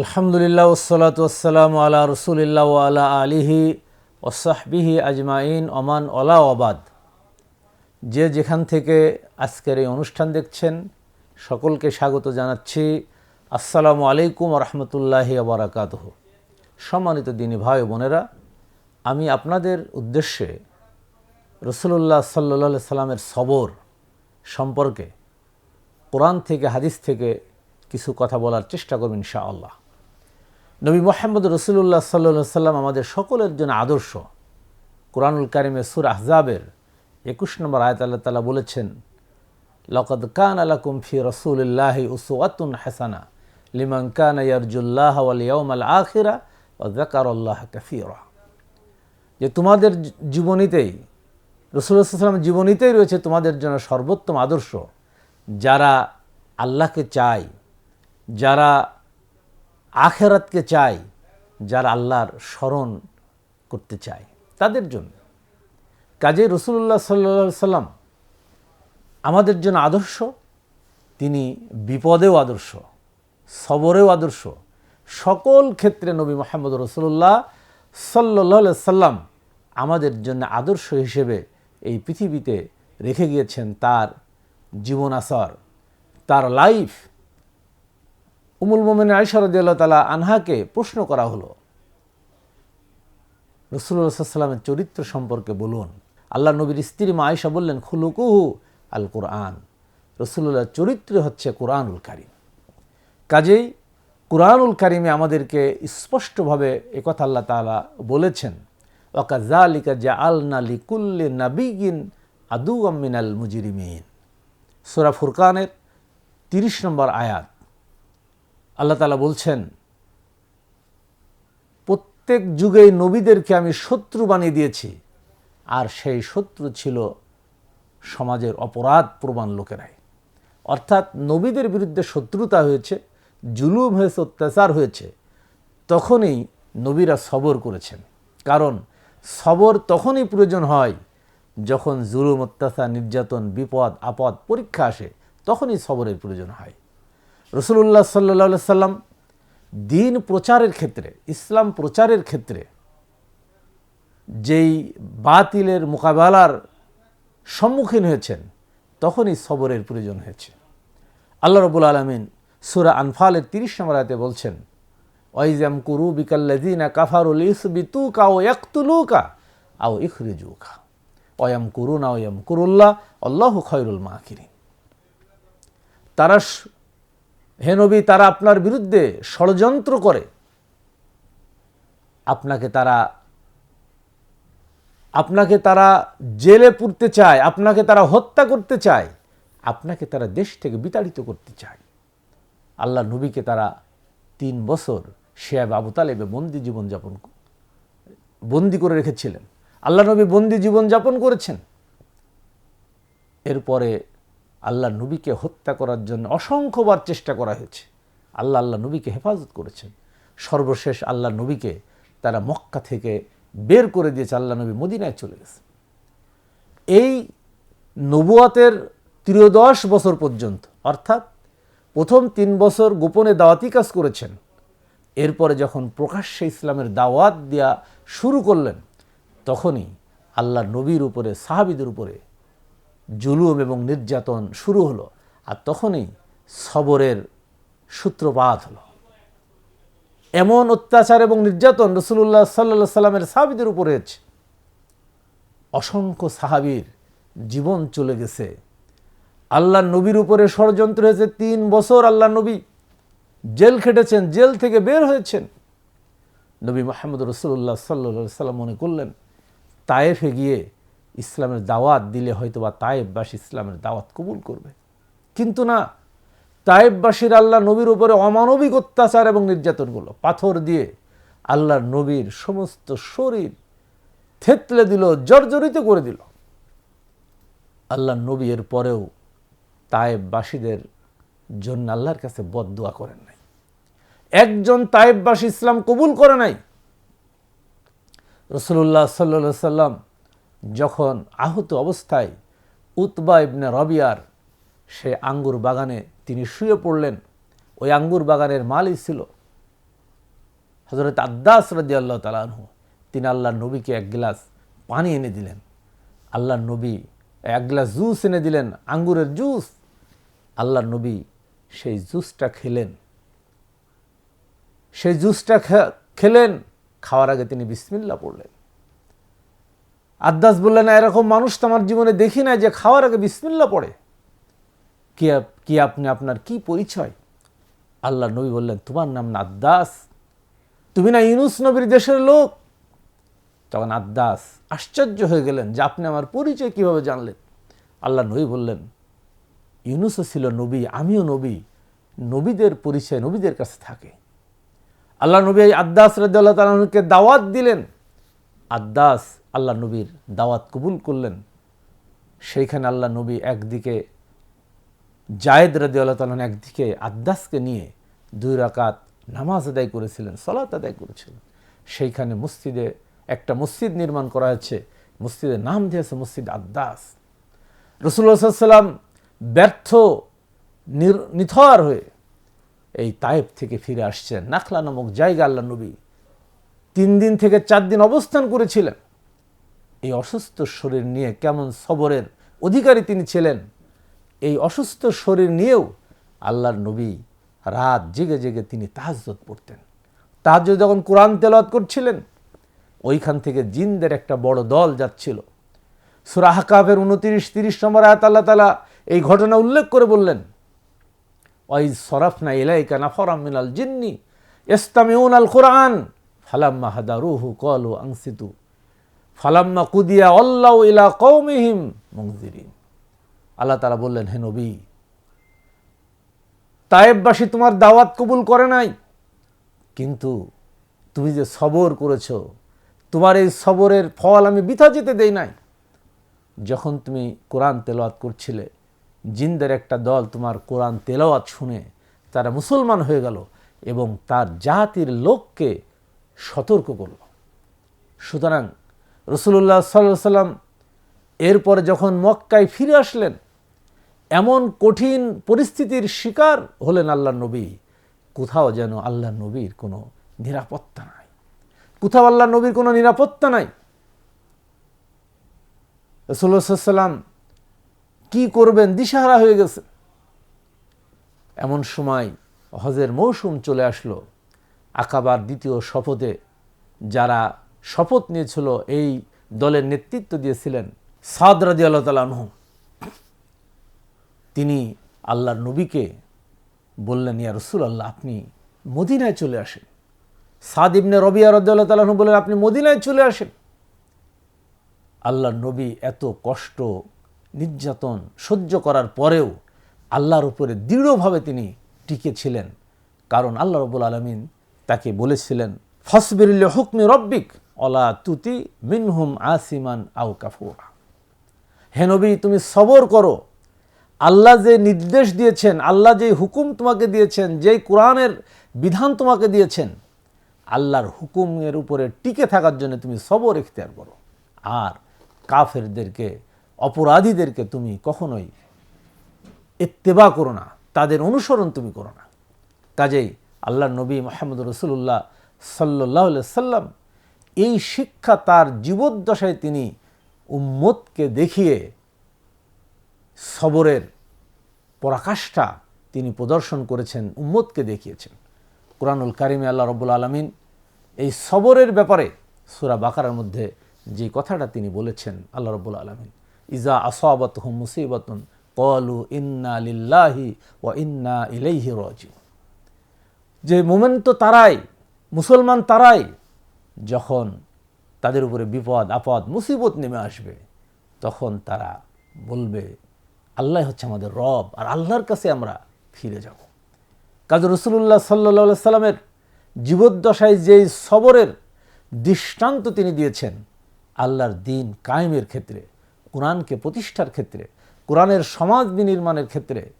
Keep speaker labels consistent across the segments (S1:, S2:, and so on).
S1: আলহামদুলিল্লাহ ওসলাত ওসালাম আলা রসুলিল্লাহ আলা আলিহি ওসাহবিহি আজমাইন ওমান ওলা ওবাদ যে যেখান থেকে আজকের এই অনুষ্ঠান দেখছেন, সকলকে স্বাগত জানাচ্ছি। আসসালামু আলাইকুম রহমতুল্লাহি আবরাকাত সম্মানিত দিনী ভাই বোনেরা, আমি আপনাদের উদ্দেশ্যে রসুল্লাহ সাল্লা সাল্লামের সবর সম্পর্কে কোরআন থেকে, হাদিস থেকে কিছু কথা বলার চেষ্টা করবেন ইনশাআল্লাহ। নবী মোহাম্মদ রসুল্লাহ সাল্লা সাল্লাম আমাদের সকলের জন্য আদর্শ। কোরআনুল কারিমে সুর আহজাবের একুশ নম্বর আয়ত আল্লাহ তালা বলেছেন, লকদ কান আলাকুম ফি রসুল্লাহ উসুয়াতুন হাসানা লিমান কান ইয়ারজুল্লাহ ওয়ালিয়াউম আল আখিরা ও জাকার আল্লাহ কাফিরা যে তোমাদের জীবনীতেই রসুল্লাহাম জীবনীতেই রয়েছে তোমাদের জন্য সর্বোত্তম আদর্শ। যারা আল্লাহকে চায়, যারা আখেরাতকে চায় যারা আল্লাহর স্মরণ করতে চায়। তাদের জন্য। কাজে রসুল্লাহ সাল্লা সাল্লাম আমাদের জন্য আদর্শ, তিনি বিপদেও আদর্শ, সবরেও আদর্শ। সকল ক্ষেত্রে নবী মোহাম্মদ রসুল্লাহ সাল্লাহ সাল্লাম আমাদের জন্য আদর্শ হিসেবে এই পৃথিবীতে রেখে গিয়েছেন তার জীবন আসার তার লাইফ উমুল মোমেন আয়সারদ্দাল্লাহ তালা আনহাকে প্রশ্ন করা হলো। রসুল্লাহামের চরিত্র সম্পর্কে বলুন। আল্লাহ নবীর স্ত্রী মা আয়সা বললেন, খুলুকুহু আল কোরআন রসুল্লাহ চরিত্র হচ্ছে কোরআনুল কারিম। কাজেই কোরআনুল কারিমে আমাদেরকে স্পষ্টভাবে একথা আল্লাহ তালা বলেছেন ওকা জালিকা জা আল নালি কুল্লে নাবিগিন আদু আমিনাল মুজিরিমিন। সোরা ফুরকানের তিরিশ নম্বর আয়াত। আল্লাহ তালা বলছেন, প্রত্যেক যুগেই নবীদেরকে আমি শত্রু বানিয়ে দিয়েছি, আর সেই শত্রু ছিল সমাজের অপরাধ প্রমাণ লোকেরাই। অর্থাৎ নবীদের বিরুদ্ধে শত্রুতা হয়েছে, জুলুম হয়েছে, অত্যাচার হয়েছে, তখনই নবীরা সবর করেছেন। কারণ সবর তখনই প্রয়োজন হয় যখন জুলুম, অত্যাচার, নির্যাতন, বিপদ, আপদ, পরীক্ষা আসে, তখনই সবরের প্রয়োজন হয়। রসুল্লাহ সাল্লা সাল্লাম দিন প্রচারের ক্ষেত্রে, ইসলাম প্রচারের ক্ষেত্রে যেই বাতিলের মোকাবেলার সম্মুখীন হয়েছেন, তখনই সবরের প্রয়োজন হয়েছে। আল্লাহ রবুল আলমিন সুরা আনফালের তিরিশ নম্বর আয়তে বলছেন ওয়াইজাম কুরু বিকাল্লাদিনা কাফারুল ইসবিতুকা ও একতুলুকা আও ইখরিজুকা। ওয়াম কুরুনা ওয়াম কুরুল্লাহ আল্লাহ খয়রুল মাকিরিন। তারা হে নবী, তারা আপনার বিরুদ্ধে ষড়যন্ত্র করে। আপনাকে তারা আপনাকে তারা জেলে পুরতে চায়, আপনাকে তারা হত্যা করতে চায়, আপনাকে তারা দেশ থেকে বিতাড়িত করতে চায়। আল্লাহ নবীকে তারা তিন বছর শেয়াব আবু তালেবে বন্দি জীবনযাপন বন্দি করে রেখেছিলেন। আল্লাহ নবী বন্দি জীবনযাপন করেছেন। এরপরে আল্লাহ নবীকে হত্যা করার জন্য অসংখ্যবার চেষ্টা করা হয়েছে। আল্লাহ আল্লাহ নবীকে হেফাজত করেছেন। সর্বশেষ আল্লাহ নবীকে তারা মক্কা থেকে বের করে দিয়েছে। আল্লাহ নবী মদিনায় চলে গেছে। এই নবুয়াতের ত্রিয়োদশ বছর পর্যন্ত, অর্থাৎ প্রথম তিন বছর গোপনে দাওয়াতি কাজ করেছেন। এরপরে যখন প্রকাশ্যে ইসলামের দাওয়াত দেওয়া শুরু করলেন, তখনই আল্লাহ নবীর উপরে, সাহাবিদের উপরে জুলুম এবং নির্যাতন শুরু হলো আর তখনই সবরের সূত্রপাত হলো। এমন অত্যাচার এবং নির্যাতন রসুল্লাহ সাল্লা সাল্লামের সাহাবিদের উপরে অসংখ্য সাহাবির জীবন চলে গেছে। আল্লাহ নবীর উপরে ষড়যন্ত্র হয়েছে তিন বছর আল্লাহ নবী জেল খেটেছেন, জেল থেকে বের হয়েছেন। নবী মাহমুদ রসুল্লাহ সাল্লা সাল্লাম মনে করলেন, তায়েফে গিয়ে ইসলামের দাওয়াত দিলে হয়তো বা তায়েববাসী ইসলামের দাওয়াত কবুল করবে। কিন্তু না, তায়েববাসীর আল্লাহ নবীর উপরে অমানবিক অত্যাচার এবং নির্যাতনগুলো, পাথর দিয়ে আল্লাহ নবীর সমস্ত শরীর থেতলে দিল, জর্জরিত করে দিল। আল্লাহ নবী এর পরেও তায়েববাসীদের জন্য আল্লাহর কাছে বদুয়া করেন নাই। একজন তায়েববাসী ইসলাম কবুল করে নাই। রসুল্লাহ সাল্লা সাল্লাম যখন আহত অবস্থায় উতবা ইবনে রবিয়ার সে আঙ্গুর বাগানে তিনি শুয়ে পড়লেন, ওই আঙ্গুর বাগানের মালই ছিল হজরত আদ্দাস রদি আল্লাহ তালাহু তিনি আল্লাহর নবীকে এক গ্লাস পানি এনে দিলেন। আল্লাহ নবী এক গ্লাস জুস এনে দিলেন, আঙ্গুরের জুস। আল্লাহ নবী সেই জুসটা খেলেন। সেই জুসটা খেলেন, খাওয়ার আগে তিনি বিসমিল্লা পড়লেন। আদাস বললেন, এরকম মানুষ তো আমার জীবনে দেখি না যে খাওয়ার আগে বিসমিল্লা পড়ে। কি কি আপনি আপনার কি পরিচয়? আল্লাহ নবী বললেন, তোমার নাম না আদাস তুমি না ইউনুস নবীর দেশের লোক? তখন আদাস আশ্চর্য হয়ে গেলেন, যে আপনি আমার পরিচয় কীভাবে জানলেন? আল্লাহ নবী বললেন, ইউনুসও ছিল নবী, আমিও নবী। নবীদের পরিচয় নবীদের কাছে থাকে। আল্লাহ নবী আদাস রাজ্লাহ তালকে দাওয়াত দিলেন। আদাস আল্লাহ নবীর দাওয়াত কবুল করলেন। সেইখানে আল্লাহ নবী একদিকে জায়েদ রাজি আল্লাহ তালন একদিকে আদাসকে নিয়ে দুই রাকাত নামাজ আদায় করেছিলেন, সলাত আদায় করেছিলেন। সেইখানে মসজিদে একটা মসজিদ নির্মাণ করা হয়েছে, মসজিদের নাম দিয়েছে মসজিদ আদাস রসুল্লাহ সাল্লাম ব্যর্থ নিথর হয়ে এই তায়েব থেকে ফিরে আসছেন। নাখলা নামক জায়গা আল্লাহ নবী তিন দিন থেকে চার দিন অবস্থান করেছিলেন। এই অসুস্থ শরীর নিয়ে কেমন সবরের অধিকারী তিনি ছিলেন, এই অসুস্থ শরীর নিয়েও আল্লাহর নবী রাত জেগে জেগে তিনি তাহাজত পড়তেন। তাহাজ যখন কোরআন তেলাওয়াত করছিলেন, ওইখান থেকে জিনদের একটা বড় দল যাচ্ছিল। সুরাহ কাফের উনতিরিশ, তিরিশ নম্বর আয়াত আল্লাহ তালা এই ঘটনা উল্লেখ করে বললেন, ওয়াইজ সরাফনা ইলাইকা নাফরাম মিনাল জিন্নি ইস্তামিউন আল কোরআন, ফালাম্মা হাদা রুহু কলু আংসিতু। ফালাম্মা কুদিয়া অল্লাউ ইলা কৌমিহিম মংজিরিন আল্লাহ তালা বললেন, হে নবী, তায়েববাসী তোমার দাওয়াত কবুল করে নাই, কিন্তু তুমি যে সবর করেছ, তোমার এই সবরের ফল আমি বিথা যেতে দেই নাই। যখন তুমি কোরআন তেলাওয়াত করছিলে, জিন্দের একটা দল তোমার কোরআন তেলাওয়াত শুনে তারা মুসলমান হয়ে গেল এবং তার জাতির লোককে সতর্ক করল। সুতরাং রসুল্লাহ সাল্লাহ সাল্লাম এরপরে যখন মক্কায় ফিরে আসলেন, এমন কঠিন পরিস্থিতির শিকার হলেন আল্লাহ নবী। কোথাও যেন আল্লাহ নবীর কোনো নিরাপত্তা নাই। কোথাও আল্লাহ নবীর কোনো নিরাপত্তা নাই। রসুল্লাহাম কি করবেন, দিশাহারা হয়ে গেছে এমন সময় হজের মৌসুম চলে আসলো। আকাবার দ্বিতীয় শপথে যারা শপথ নিয়েছিল এই দলের নেতৃত্ব দিয়েছিলেন সাদ রাজি আল্লাহ তালাহ তিনি আল্লাহর নবীকে বললেন, ইয়া রসুল আল্লাহ আপনি মদিনায় চলে আসেন। সাদ ইবনে রবিয়া রদ্দাল্লাহ তালাহু বললেন, আপনি মদিনায় চলে আসেন। আল্লাহর নবী এত কষ্ট, নির্যাতন সহ্য করার পরেও আল্লাহর উপরে দৃঢ়ভাবে তিনি টিকে ছিলেন কারণ আল্লাহ রবুল আলমিন তাকে বলেছিলেন ফসবিরুল্ল হুকমি রব্বিক। অলা তুতি মিনহুম আসিমান আউ কাফুরা। হে নবী, তুমি সবর করো। আল্লাহ যে নির্দেশ দিয়েছেন, আল্লাহ যে হুকুম তোমাকে দিয়েছেন, যেই কোরআনের বিধান তোমাকে দিয়েছেন, আল্লাহর হুকুমের উপরে টিকে থাকার জন্য তুমি সবর ইখতিয়ার করো। আর কাফেরদেরকে, অপরাধীদেরকে তুমি কখনোই ইত্তেবা করো না, তাদের অনুসরণ তুমি করো না। কাজেই আল্লাহ নবী মোহাম্মদ রসুল্লাহ সাল্লাহ সাল্লাম এই শিক্ষা তার জীবদ্দশায় তিনি উম্মতকে দেখিয়ে সবরের পরাকাষ্ঠা তিনি প্রদর্শন করেছেন, উম্মতকে দেখিয়েছেন। কোরআনুল কারিমে আল্লাহ রব্বুল আলমিন এই সবরের ব্যাপারে সুরা বাকারের মধ্যে যে কথাটা তিনি বলেছেন আল্লাহ রব্বুল আলমিন, ইজা আসাবত হুম মুসিবতুন কলু ইন্না লিল্লাহি ও ইন্না ইলাইহি রাজি যে মোমেন্ট তো তারাই, মুসলমান তারাই যখন তাদের উপরে বিপদ, আপদ, মুসিবত নেমে আসবে, তখন তারা বলবে, আল্লাহ হচ্ছে আমাদের রব, আর আল্লাহর কাছে আমরা ফিরে যাব। কাজী রসুল্লাহ সাল্লা সাল্লামের জীবদ্দশায় যেই সবরের দৃষ্টান্ত তিনি দিয়েছেন, আল্লাহর দিন কায়েমের ক্ষেত্রে, কোরআনকে প্রতিষ্ঠার ক্ষেত্রে, কোরআনের সমাজ বিনির্মাণের ক্ষেত্রে,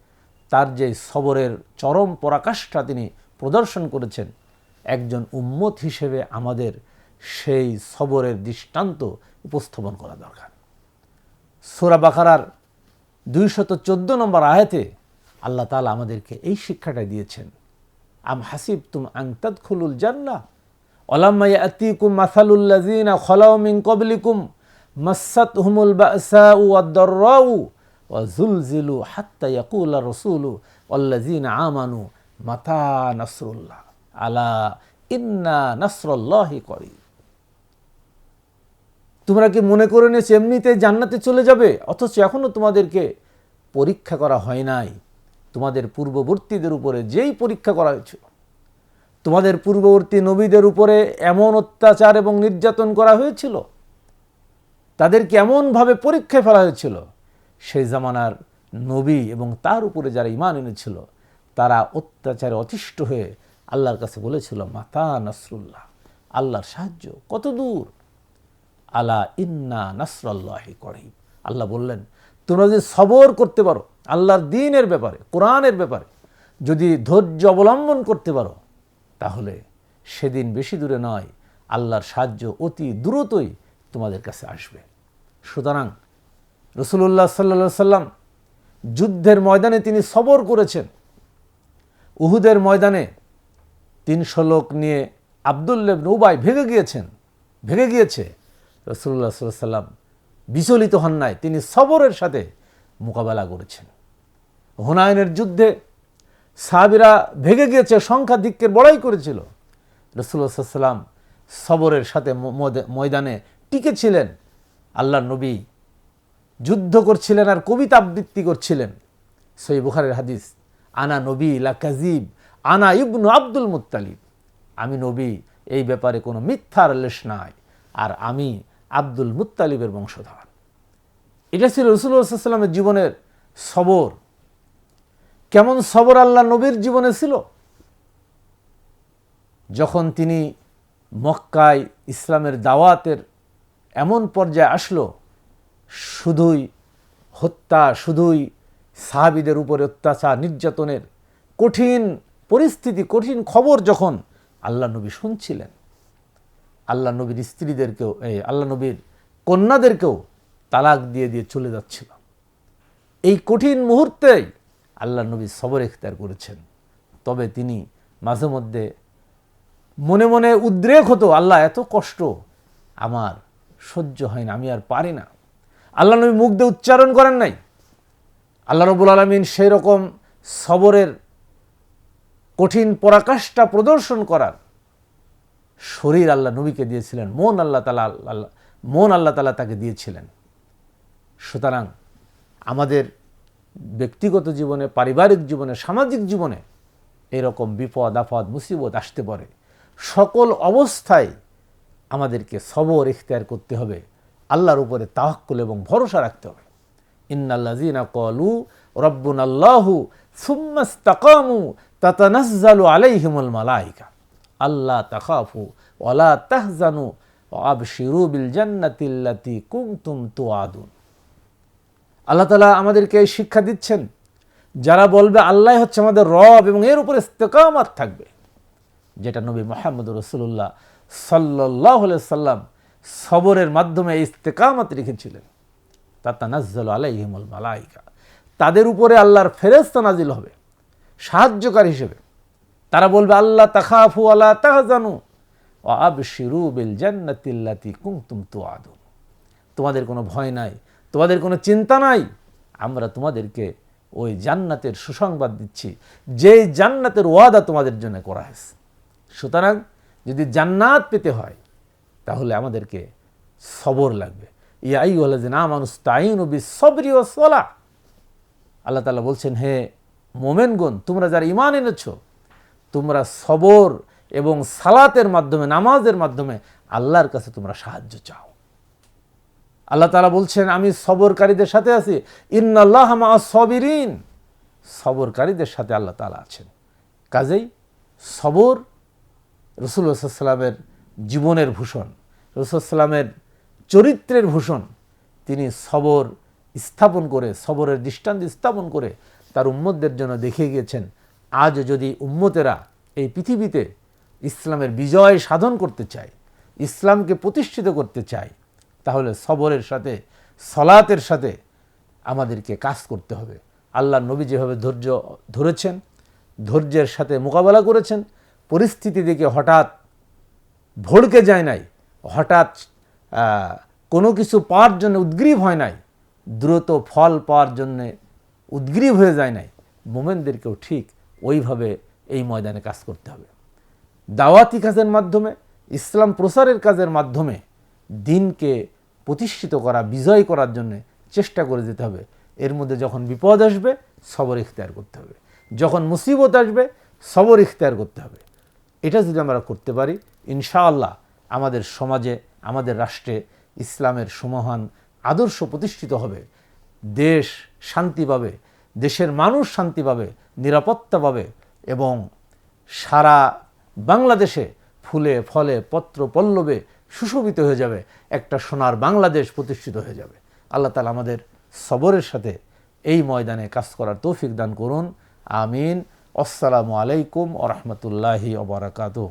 S1: তার যে সবরের চরম পরাকাষ্ঠা তিনি প্রদর্শন করেছেন একজন উম্মত হিসেবে আমাদের সেই সবরের দৃষ্টান্ত উপস্থাপন করা দরকার। সোরা বাখারার দুইশত চোদ্দ নম্বর আয়াতে আল্লাহ তালা আমাদেরকে এই শিক্ষাটা দিয়েছেন। আম হাসিব তুম আংতাদ খুলুল জান্না অলাম্মাই কবলিকুম মাসাত হুমুল ওয়াজুলজিলু হাত্তা রসুলু আমানু মাতা নাসরুল্লাহ। আলা ইন্না নাসরুল্লাহি করিব। তোমরা কি মনে করে নিয়েছো এমনিতে জান্নাতে চলে যাবে? অথচ এখনও তোমাদেরকে পরীক্ষা করা হয় নাই। তোমাদের পূর্ববর্তীদের উপরে যেই পরীক্ষা করা হয়েছিল তোমাদের পূর্ববর্তী নবীদের উপরে এমন অত্যাচার এবং নির্যাতন করা হয়েছিল, তাদেরকে এমনভাবে পরীক্ষায় ফেলা হয়েছিল, সেই জামানার নবী এবং তার উপরে যারা ইমান এনেছিল, তারা অত্যাচারে অতিষ্ঠ হয়ে আল্লাহর কাছে বলেছিল, মাতা নাসরুল্লাহ, আল্লাহর সাহায্য, কত দূর? আলা ইন্না নাসরাল্লাহি করিব। আল্লাহ বললেন, তোমরা যদি সবর করতে পারো, আল্লাহর দিনের ব্যাপারে, কোরআনের ব্যাপারে, যদি ধৈর্য অবলম্বন করতে পারো, তাহলে সেদিন বেশি দূরে নয়, আল্লাহর সাহায্য অতি দ্রুতই তোমাদের কাছে আসবে। সুতরাং রসুল্লাহ সাল্লা সাল্লাম যুদ্ধের ময়দানে তিনি সবর করেছেন। উহুদের ময়দানে তিনশো লোক নিয়ে আবদুল্লেব নৌবাই ভেঙে গিয়েছেন, ভেঙে গিয়েছে। রসুল্লাহ সাল্লাম বিচলিত হন নাই, তিনি সবরের সাথে মোকাবেলা করেছেন। হুনায়নের যুদ্ধে সাহাবিরা ভেঙে গিয়েছে, সংখ্যা দিককে বড়াই করেছিল। রসুল্লাহ সাল্লাম সবরের সাথে ময়দানে টিকে ছিলেন আল্লাহ নবী যুদ্ধ করছিলেন আর কবিতা আবৃত্তি করছিলেন। সই বুখারের হাদিস, আনা নবী লা কাজিব আনা ইবনু আব্দুল মুতালিব আমি নবী, এই ব্যাপারে কোনো মিথ্যার লেশ নাই। আর আমি আব্দুল মুতালিবের বংশধর। এটা ছিল রসুল্লাহামের জীবনের সবর। কেমন সবর আল্লাহ নবীর জীবনে ছিল? যখন তিনি মক্কায় ইসলামের দাওয়াতের এমন পর্যায়ে আসলো, শুধুই হত্যা, শুধুই সাহাবিদের উপরে অত্যাচার, নির্যাতনের কঠিন পরিস্থিতি, কঠিন খবর যখন আল্লাহ নবী শুনছিলেন, আল্লাহ নবীর স্ত্রীদেরকেও, এই আল্লাহ নবীর কন্যাদেরকেও তালাক দিয়ে দিয়ে চলে যাচ্ছিল এই কঠিন মুহূর্তেই আল্লাহ নবী সবর এখতার করেছেন। তবে তিনি মাঝে মধ্যে মনে মনে উদ্রেক হতো, আল্লাহ, এত কষ্ট আমার সহ্য হয় না, আমি আর পারি না। আল্লাহ নবী মুখ দিয়ে উচ্চারণ করেন নাই। আল্লাহ রবুল আলমিন সেই রকম সবরের কঠিন পরাকাশটা প্রদর্শন করার। শরীর আল্লাহ নবীকে দিয়েছিলেন, মন আল্লাহ তালা, আল্লাহ, মন আল্লাহ তালা তাকে দিয়েছিলেন। সুতরাং আমাদের ব্যক্তিগত জীবনে, পারিবারিক জীবনে, সামাজিক জীবনে এরকম বিপদ, আপদ, মুসিবত আসতে পারে। সকল অবস্থায় আমাদেরকে সবর ইখতিয়ার করতে হবে, আল্লাহর উপরে তাহকুল এবং ভরসা রাখতে হবে। আলাইহিমুল আল্লাহ তাকাফু ওলা তাহজানু বিল কুমতুম তুয়াদুন আল্লাহ তালা আমাদেরকে শিক্ষা দিচ্ছেন, যারা বলবে আল্লাহ হচ্ছে আমাদের রব এবং এর উপরে ইস্তেকামাত থাকবে, যেটা নবী মোহাম্মদ রসুল্লাহ সাল্লাহ সাল্লাম সবরের মাধ্যমে ইস্তেকামাত রেখেছিলেন। তাতা নাজ্জল আলাইহিমুল মালাইকা। তাদের উপরে আল্লাহর ফেরেস্তা নাজিল হবে, সাহায্যকার হিসেবে। তারা বলবে আল্লাহ তাখাফু আল্লাহ তাহাজানু ও আব শিরুবিল জান্নাতিল্লাতি কুমতুম তু আদুন তোমাদের কোনো ভয় নাই, তোমাদের কোনো চিন্তা নাই, আমরা তোমাদেরকে ওই জান্নাতের সুসংবাদ দিচ্ছি যে জান্নাতের ওয়াদা তোমাদের জন্য করা হয়েছে। সুতরাং যদি জান্নাত পেতে হয়, তাহলে আমাদেরকে সবর লাগবে। ও আল্লাহ তালা বলছেন, হে মোমেনগুন তোমরা যারা ইমান এনেছ, তোমরা সবর এবং সালাতের মাধ্যমে, নামাজের মাধ্যমে আল্লাহর কাছে তোমরা সাহায্য চাও। আল্লাহ তালা বলছেন, আমি সবরকারীদের সাথে আছি। ইন্নাল্লাহ মা সবিরিন সবরকারীদের সাথে আল্লাহ তালা আছেন। কাজেই সবর রসুল্লাহামের জীবনের ভূষণ রসুলামের চরিত্রের ভূষণ তিনি সবর স্থাপন করে, সবরের দৃষ্টান্ত স্থাপন করে তার উম্মতদের জন্য দেখে গিয়েছেন, আজ যদি উম্মতেরা এই পৃথিবীতে ইসলামের বিজয় সাধন করতে চায়, ইসলামকে প্রতিষ্ঠিত করতে চায়, তাহলে সবরের সাথে, সলাতের সাথে আমাদেরকে কাজ করতে হবে। আল্লাহ নবী যেভাবে ধৈর্য ধরেছেন, ধৈর্যের সাথে মোকাবেলা করেছেন, পরিস্থিতি দেখে হঠাৎ ভড়কে যায় নাই, হঠাৎ কোনো কিছু পাওয়ার জন্য উদ্গ্রীব হয় নাই, দ্রুত ফল পাওয়ার জন্যে উদ্গ্রীব হয়ে যায় নাই। মোমেনদেরকেও ঠিক ওইভাবে এই ময়দানে কাজ করতে হবে। দাওয়াতি কাজের মাধ্যমে, ইসলাম প্রসারের কাজের মাধ্যমে দিনকে প্রতিষ্ঠিত করা, বিজয় করার জন্য চেষ্টা করে যেতে হবে। এর মধ্যে যখন বিপদ আসবে, সবর ইখতিয়ার করতে হবে। যখন মুসিবত আসবে, সবর ইখতিয়ার করতে হবে। এটা যদি আমরা করতে পারি, ইনশাআল্লাহ আমাদের সমাজে আমাদের রাষ্ট্রে ইসলামের সমহান আদর্শ প্রতিষ্ঠিত হবে। দেশ শান্তি পাবে, দেশের মানুষ শান্তি পাবে, নিরাপত্তা পাবে এবং সারা বাংলাদেশে ফুলে, ফলে, পত্র পল্লবে সুশোভিত হয়ে যাবে, একটা সোনার বাংলাদেশ প্রতিষ্ঠিত হয়ে যাবে। আল্লাহ তালা আমাদের সবরের সাথে এই ময়দানে কাজ করার তৌফিক দান করুন। আমিন। আসসালামু আলাইকুম ও রহমতুল্লাহি ওবরাকাতুহ